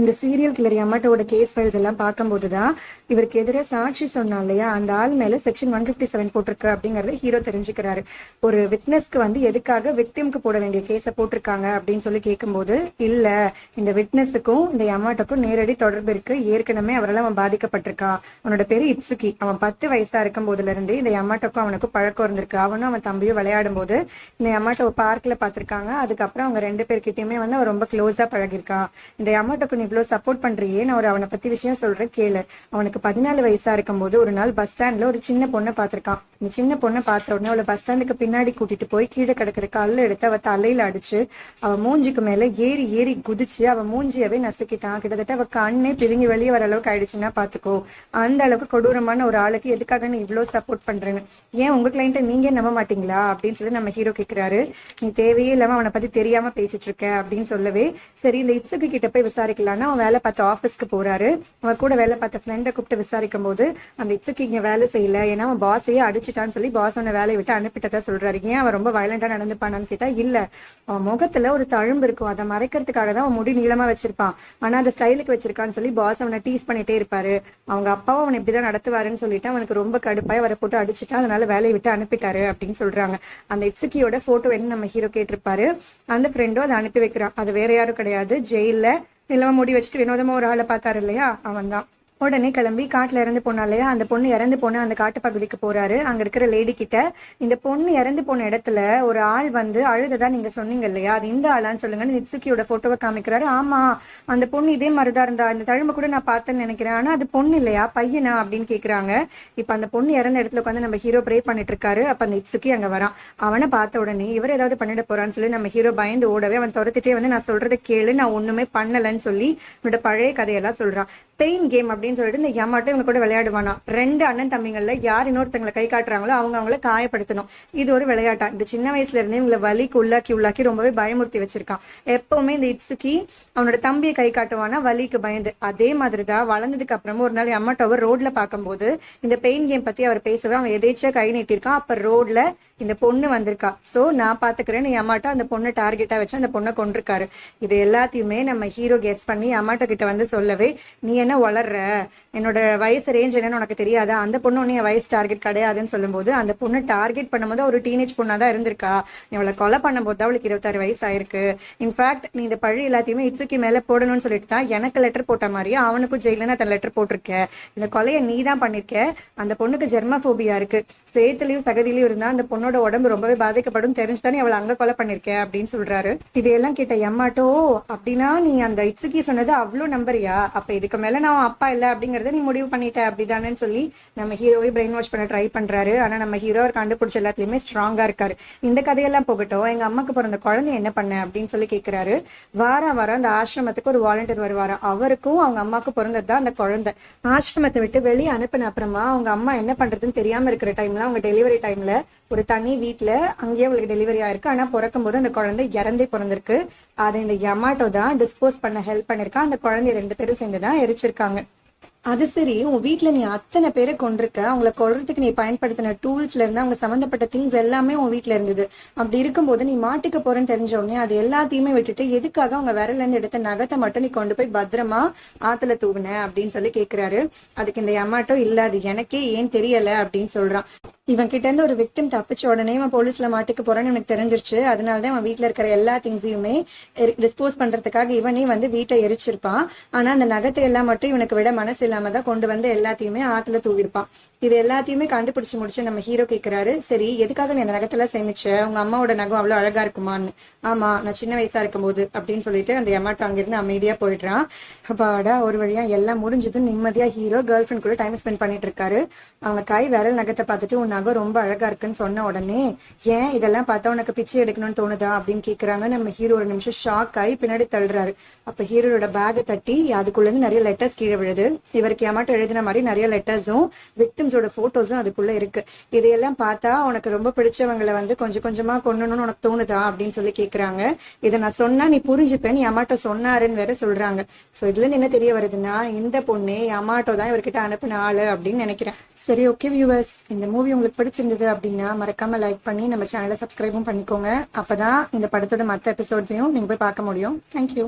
இந்த serial killer யமாட்டோட case files எல்லாம் பார்க்கும்போது தான் இவருக்கு எதிராக சாட்சி சொன்னா இல்லையா? அந்த ஆள் மேலே செக்ஷன் ஒன் ஃபிஃப்டி செவன் போட்டிருக்கு அப்படிங்கறத ஹீரோ தெரிஞ்சுக்கிறாரு. ஒரு விட்னஸ்க்கு வந்து எதுக்காக விக்டிம்க்கு போட வேண்டிய கேஸை போட்டிருக்காங்க அப்படின்னு சொல்லி கேட்கும்போது இல்ல இந்த விட்னஸுக்கும் இந்த யமாட்டோக்கும் நேரடி தொடர்பு இருக்கு. ஏற்கனவே அவரால் அவன் பாதிக்கப்பட்டிருக்கான். அவனோட பேரு இப்சுகி. அவன் பத்து வயசா இருக்கும் போதுல இருந்து இந்த யமாட்டோக்கும் அவனுக்கும் பழக்கம் இருந்திருக்கு. அவனும் அவன் தம்பியும் விளையாடும் போது இந்த யமாட்டோ பார்க்ல பார்த்திருக்காங்க. அதுக்கப்புறம் அவங்க ரெண்டு பேர்கிட்டயுமே வந்து அவன் ரொம்ப க்ளோஸா பழகிருக்கான் இந்த யமாட்டோக்கு நீ இவ்வளோ சப்போர்ட் பண்றியே? நான் ஒரு அவனை பத்தி விஷயம் சொல்றேன் கேளு. அவனுக்கு பதினாலு வயசா இருக்கும்போது ஒரு நாள் பஸ் ஸ்டாண்ட்ல ஒரு சின்ன பொண்ணை பார்த்துருக்கான். இந்த சின்ன பொண்ணை பார்த்த உடனே அவளை பஸ் ஸ்டாண்டுக்கு பின்னாடி கூட்டிட்டு போய் கீழே கிடக்குற கல்ல எடுத்து அவ தலையில அடிச்சு அவள் மூஞ்சிக்கு மேல ஏறி ஏறி குதிச்சு அவ மூஞ்சியவே நசுக்கிட்டான். கிட்டத்தட்ட அவ கண்ணே பிதுங்கி வெளியே வர அளவுக்கு ஆயிடுச்சுன்னா பாத்துக்கோ. அந்த அளவுக்கு கொடூரமான ஒரு ஆளுக்கு எதுக்காக நீ இவ்வளோ சப்போர்ட் பண்றேன்னு? ஏன் உங்க கிளைண்ட்டை நீங்க நம்ப மாட்டீங்களா? அப்படின்னு சொல்லி நம்ம ஹீரோ கேட்குறாரு நீ தேவையே இல்லாம அவனை பத்தி தெரியாம பேசிட்டு இருக்க அப்படின்னு சொல்லவே சரி இந்த இட்ஸுக்கு கிட்ட போய் விசாரிக்கலாம் விசாரிக்கலாம்னா அவன் வேலை பார்த்த ஆஃபீஸ்க்கு போறாரு. அவன் கூட வேலை பார்த்த ஃப்ரெண்டை கூப்பிட்டு விசாரிக்கும் போது அந்த இட்ஸுக்கு இங்க வேலை செய்யல. ஏன்னா அவன் பாஸையே அடிச்சிட்டான்னு சொல்லி பாஸ் அவனை வேலையை விட்டு அனுப்பிட்டதா சொல்றாரு. ஏன் அவன் ரொம்ப வயலண்டா நடந்துப்பானான்னு கேட்டா இல்ல. அவன் முகத்துல ஒரு தழும்பு இருக்கும். அதை மறைக்கிறதுக்காக தான் அவன் முடி நீளமா வச்சிருப்பான். ஆனா அந்த ஸ்டைலுக்கு வச்சிருக்கான்னு சொல்லி பாஸ் அவனை டீஸ் பண்ணிட்டே இருப்பாரு. அவங்க அப்பாவும் அவன் இப்படிதான் நடத்துவாருன்னு சொல்லிட்டு அவனுக்கு ரொம்ப கடுப்பாய் அவரை போட்டு அடிச்சுட்டா அதனால வேலையை விட்டு அனுப்பிட்டாரு அப்படின்னு சொல்றாங்க. அந்த இட்ஸுக்கியோட போட்டோ என்ன நம்ம ஹீரோ கேட்டிருப்பாரு. அந்த ஃப்ரெண்டும் அதை அனுப்பி வைக்கிறான். அது வேற யாரும் கிடையாது. ஜெயில நிலவ முடி வச்சுட்டு வினோதமா ஒரு ஆளை பார்த்தாரு இல்லையா? அவன் தான் உடனே கிளம்பி காட்டுல இறந்து போனா இல்லையா? அந்த பொண்ணு இறந்து போன அந்த காட்டு பகுதிக்கு போறாரு. அங்க இருக்கிற லேடி கிட்ட இந்த பொண்ணு இறந்து போன இடத்துல ஒரு ஆள் வந்து அழுததா நீங்க சொன்னீங்க இல்லையா? அது இந்த ஆளான்னு சொல்லுங்கன்னு நிட்சுக்கியோட போட்டோவை காமிக்கிறாரு. ஆமா அந்த பொண்ணு இதே மாதிரிதான் இருந்தா. இந்த தழும்பு கூட நான் பார்த்தேன்னு நினைக்கிறேன். ஆனா அது பொண்ணு இல்லையா? பையனா? அப்படின்னு கேக்குறாங்க. இப்ப அந்த பொண்ணு இறந்த இடத்துல உட்காந்து நம்ம ஹீரோ ப்ரே பண்ணிட்டு இருக்காரு. அப்ப அந்த இட்சுக்கி அங்க வரான். அவனை பார்த்த உடனே இவர் ஏதாவது பண்ணிட போறான்னு சொல்லி நம்ம ஹீரோ பயந்து ஓடவே அவன் துரத்துட்டே வந்து நான் சொல்றதை கேளு நான் ஒண்ணுமே பண்ணலன்னு சொல்லி என்னோட பழைய கதையெல்லாம் சொல்றான். பெயின் கேம் அப்படின்னு அப்படின்னு சொல்லிட்டு இந்த ஏமாட்டம் இவங்க கூட விளையாடுவானா? ரெண்டு அண்ணன் தம்பிங்கள்ல யார் இன்னொருத்தங்களை கை காட்டுறாங்களோ அவங்க அவங்கள காயப்படுத்தணும். இது ஒரு விளையாட்டா? இந்த சின்ன வயசுல இருந்தே இவங்களை வலிக்கு உள்ளாக்கி உள்ளாக்கி ரொம்பவே பயமுறுத்தி வச்சிருக்கான். எப்பவுமே இந்த இட்சுக்கி அவனோட தம்பியை கை காட்டுவானா? வலிக்கு பயந்து. அதே மாதிரி தான் வளர்ந்ததுக்கு அப்புறமா ஒரு நாள் அம்மாட்டவர் ரோட்ல பார்க்கும்போது இந்த பெயின் கேம் பத்தி அவர் பேசவே அவன் எதேச்சா கை நீட்டிருக்கான் அப்ப ரோட்ல இந்த பொண்ணு வந்திருக்கா. சோ நான் பாத்துக்கிறேன்னு அம்மாட்ட அந்த பொண்ணை டார்கெட்டா வச்சு அந்த பொண்ணை கொண்டிருக்காரு இது எல்லாத்தையுமே நம்ம ஹீரோ கெஸ் பண்ணி அம்மாட்ட கிட்ட வந்து சொல்லவே நீ என்ன வளர்ற? என்னோட வயசு ரேஞ்ச் என்னன்னு உனக்கு தெரியாதா? அந்த பொண்ணு உன் என் வயசு டார்கெட் கிடையாதுன்னு சொல்லும்போது அந்த பொண்ணு டார்கெட் பண்ணும்போது ஒரு டீனேஜ் பொண்ணா தான் இருந்திருக்கா இவளை கொலை பண்ணும்போது தான் அவளுக்கு இருபத்தாறு வயசு ஆயிருக்கு இன்ஃபேக்ட் நீ இந்த பழி எல்லாத்தையுமே இட்ஸுக்கு மேல போடணும்னு சொல்லிட்டு தான் எனக்கு லெட்டர் போட்ட மாதிரியே அவனுக்கும் ஜெயில நான் லெட்டர் போட்டிருக்கேன். இந்த கொலையை நீ தான் பண்ணிருக்க. அந்த பொண்ணுக்கு ஜெர்மஃபோபியா இருக்கு. சேத்துலயும் சகதியிலயும் இருந்தா அந்த பொண்ணோட உடம்பு ரொம்பவே பாதிக்கப்படும். தெரிஞ்சுதானே அவளை அங்க கொலை பண்ணிருக்கேன் அப்படின்னு சொல்றாரு. இதையெல்லாம் கேட்ட எம்மாட்டோ அப்படின்னா நீ அந்த இட்ஸுக்கி சொன்னது அவ்வளவு நம்பரியா அப்ப இதுக்கு மேல நான் அப்பா இல்ல அப்படிங்கறத நீ முடிவு பண்ணிட்ட அப்படிதானேன்னு சொல்லி நம்ம ஹீரோவை பிரெயின் வாஷ் பண்ண ட்ரை பண்றாரு. ஆனா நம்ம ஹீரோ அவர் கண்டுபிடிச்ச எல்லாத்துலேயுமே ஸ்ட்ராங்கா இருக்காரு. இந்த கதையெல்லாம் போகட்டும் எங்க அம்மாக்கு பிறந்த குழந்தை என்ன பண்ண அப்படின்னு சொல்லி கேட்குறாரு வாரம் வாரம் அந்த ஆசிரமத்துக்கு ஒரு வாலண்டியர் வருவாராம் அவருக்கும் அவங்க அம்மாவுக்கு பிறந்தது தான் அந்த குழந்தை. ஆசிரமத்தை விட்டு வெளியே அனுப்பின அப்புறமா அவங்க அம்மா என்ன பண்றதுன்னு தெரியாம இருக்கிற டைம்ல அவங்க டெலிவரி டைம்ல ஒரு தனி வீட்ல அங்கேயே அவங்களுக்கு டெலிவரி ஆயிருக்கு. ஆனால் பிறக்கும் போது அந்த குழந்தை இறந்தே பிறந்திருக்கு. அதை இந்த யமாட்டோ தான் டிஸ்போஸ் பண்ண ஹெல்ப் பண்ணியிருக்கா அந்த குழந்தைய ரெண்டு பேரும் சேர்ந்து தான் எரிச்சிருக்காங்க. அது சரி உன் வீட்டில் நீ அத்தனை பேரை கொண்டிருக்க அவங்கள கொள்றதுக்கு நீ பயன்படுத்தின டூல்ஸ்ல இருந்து அவங்க சம்பந்தப்பட்ட திங்ஸ் எல்லாமே உன் வீட்ல இருந்தது. அப்படி இருக்கும்போது நீ மாட்டிக்க போறேன்னு தெரிஞ்ச உடனே அது எல்லாத்தையுமே விட்டுட்டு எதுக்காக அவங்க விரலேருந்து இருந்து எடுத்த நகத்தை மட்டும் நீ கொண்டு போய் பத்திரமா ஆத்துல தூவின அப்படின்னு சொல்லி கேட்கிறாரு அதுக்கு இந்த அம்மாட்டோ இல்ல அது எனக்கே ஏன் தெரியல? அப்படின்னு சொல்றான். இவன் கிட்ட இருந்து ஒரு விக்டிம் தப்பிச்ச உடனே இவன் போலீஸ்ல மாட்டிக்க போறான்னு எனக்கு தெரிஞ்சிருச்சு. அதனாலதான் அவன் வீட்ல இருக்கிற எல்லா திங்ஸையுமே டிஸ்போஸ் பண்றதுக்காக இவனே வந்து வீட்டை எரிச்சிருப்பான். ஆனா அந்த நகத்தை எல்லாம் மட்டும் இவனுக்கு விட மனசு இல்லாம தான் கொண்டு வந்து எல்லாத்தையுமே ஆத்துல தூவிருப்பான். இது எல்லாத்தையுமே கண்டுபிடிச்சு முடிச்சு நம்ம ஹீரோ கேக்குறாரு சரி எதுக்காக நீ அந்த நகத்தெல்லாம் சேமிச்ச? உங்க அம்மாவோட நகம் அவ்வளவு அழகா இருக்குமான்னு. ஆமா நான் சின்ன வயசா இருக்கும்போது அப்படின்னு சொல்லிட்டு அந்த எமாட்டோ அங்கிருந்து அமைதியா போயிடுறான். அப்பாடா ஒரு வழியா எல்லாம் முடிஞ்சது நிம்மதியா ஹீரோ கேர்ள் ஃபிரெண்ட் கூட டைம் ஸ்பெண்ட் பண்ணிட்டு இருக்காரு. அவங்க கை விரல் நகத்தை பார்த்துட்டு உன் நகம் ரொம்ப அழகா இருக்குன்னு சொன்ன உடனே ஏன் இதெல்லாம் பார்த்தா உனக்கு பிச்சை எடுக்கணும்னு தோணுதா? அப்படின்னு கேக்குறாங்க. நம்ம ஹீரோ ஒரு நிமிஷம் ஷாக் ஆகி பின்னாடி தள்ளுறாரு. அப்ப ஹீரோட பேக்கை தட்டி அதுக்குள்ள இருந்து நிறைய லெட்டர்ஸ் கீழே விழுது. இவருக்கு ஏமாட்டம் எழுதின மாதிரி நிறைய லெட்டர்ஸும் விக்டிம்ஸோட போட்டோஸும் அதுக்குள்ள இருக்கு. இதையெல்லாம் பார்த்தா உனக்கு ரொம்ப பிடிச்சவங்களை வந்து கொஞ்சம் கொஞ்சமா கொண்டணும்னு உனக்கு தோணுதா அப்படின்னு சொல்லி கேக்குறாங்க. இதை நான் சொன்னா நீ புரிஞ்சுப்பேன் நீ அம்மாட்ட சொன்னாருன்னு வேற சொல்றாங்க. சோ இதுல என்ன தெரிய வருதுன்னா இந்த பொண்ணு அம்மாட்டோ தான் இவர்கிட்ட அனுப்பின ஆளு அப்படின்னு நினைக்கிறேன். சரி ஓகே வியூவர்ஸ் இந்த மூவி உங்களுக்கு பிடிச்சிருந்தது அப்படின்னா மறக்காம லைக் பண்ணி நம்ம சேனலை சப்ஸ்கிரைபும் பண்ணிக்கோங்க. அப்பதான் இந்த படத்தோட மற்ற எபிசோட்ஸையும் நீங்க போய் பார்க்க முடியும். தேங்க்யூ